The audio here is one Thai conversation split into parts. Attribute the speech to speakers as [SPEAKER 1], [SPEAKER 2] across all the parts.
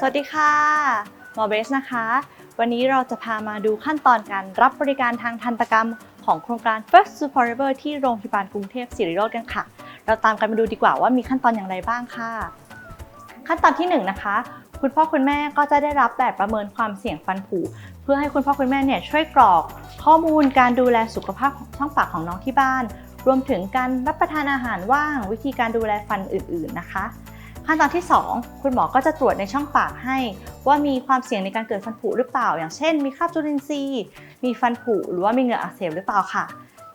[SPEAKER 1] สวัสดีค่ะหมอเบสนะคะ วันนี้เราจะพามาดูขั้นตอนการรับบริการทางทันตกรรมของโครงการ First to Forever ที่โรงพยาบาลกรุงเทพศิริโรจน์กันค่ะ เราตามกันมาดูดีกว่าว่ามีขั้นตอนอย่างไรบ้างค่ะ ขั้นตอนที่1นะคะคุณพ่อคุณแม่ก็จะได้รับแบบประเมินความเสี่ยงฟันผุเพื่อให้คุณพ่อคุณแม่เนี่ยช่วยกรอก ข้อมูลการดูแลสุขภาพของช่องปากของน้องที่บ้าน รวมถึงการรับประทานอาหารว่าง วิธีการดูแลฟันอื่น ๆนะคะ ขั้นตอนที่ 2 คุณหมอก็จะตรวจในช่องปากให้ ว่ามีความเสี่ยงในการเกิดฟันผุหรือเปล่า อย่างเช่น มีคราบจุลินทรีย์ มีฟันผุหรือว่ามีเหงื่ออักเสบหรือเปล่าค่ะ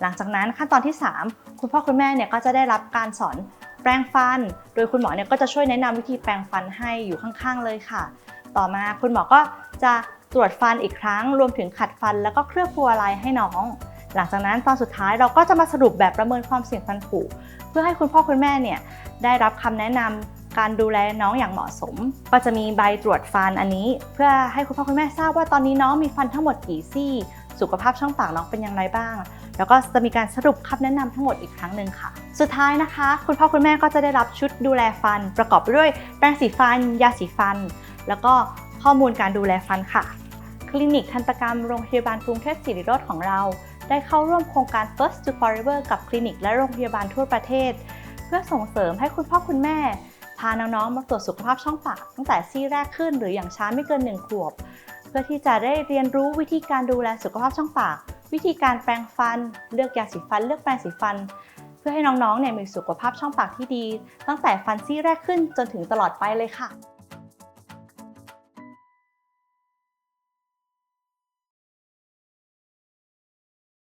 [SPEAKER 1] หลังจากนั้นขั้นตอนที่ 3 คุณพ่อคุณแม่เนี่ยก็จะได้รับการสอนแปรงฟัน โดยคุณหมอเนี่ยก็จะช่วยแนะนำวิธีแปรงฟันให้อยู่ข้างๆเลยค่ะ ต่อมาคุณหมอก็จะตรวจฟันอีกครั้ง รวมถึงขัดฟันแล้วก็เคลือบฟัวลายให้น้อง หลังจากนั้นตอนสุดท้ายเราก็จะมาสรุปแบบประเมินความเสี่ยงฟันผุเพื่อให้คุณพ่อคุณแม่เนี่ยได้รับคำแนะนำ การดูแลน้องอย่างเหมาะสม ก็จะมีใบตรวจฟันอันนี้ เพื่อให้คุณพ่อคุณแม่ทราบว่าตอนนี้น้องมีฟันทั้งหมดกี่ซี่ สุขภาพช่องปากน้องเป็นอย่างไรบ้าง แล้วก็จะมีการสรุปคำแนะนำทั้งหมดอีกครั้งหนึ่งค่ะ สุดท้ายนะคะ คุณพ่อคุณแม่ก็จะได้รับชุดดูแลฟัน ประกอบด้วยแปรงสีฟัน ยาสีฟัน แล้วก็ข้อมูลการดูแลฟันค่ะ คลินิกทันตกรรมโรงพยาบาลกรุงเทพศิริโรจน์ของเรา ได้เข้าร่วมโครงการ First to Forever กับคลินิกและโรงพยาบาลทั่วประเทศ เพื่อส่งเสริมให้คุณพ่อคุณแม่าน้องๆ มาตรวจสุขภาพช่องปากตั้งแต่ซี่แรกขึ้น หรืออย่างช้าไม่เกิน 1 ขวบ เพื่อที่จะได้เรียนรู้วิธีการดูแลสุขภาพช่องปาก วิธีการแปรงฟัน เลือกยาสีฟัน เลือกแปรงสีฟัน เพื่อให้น้องๆ เนี่ยมีสุขภาพช่องปากที่ดี ตั้งแต่ฟันซี่แรกขึ้นจนถึงตลอดไปเลยค่ะ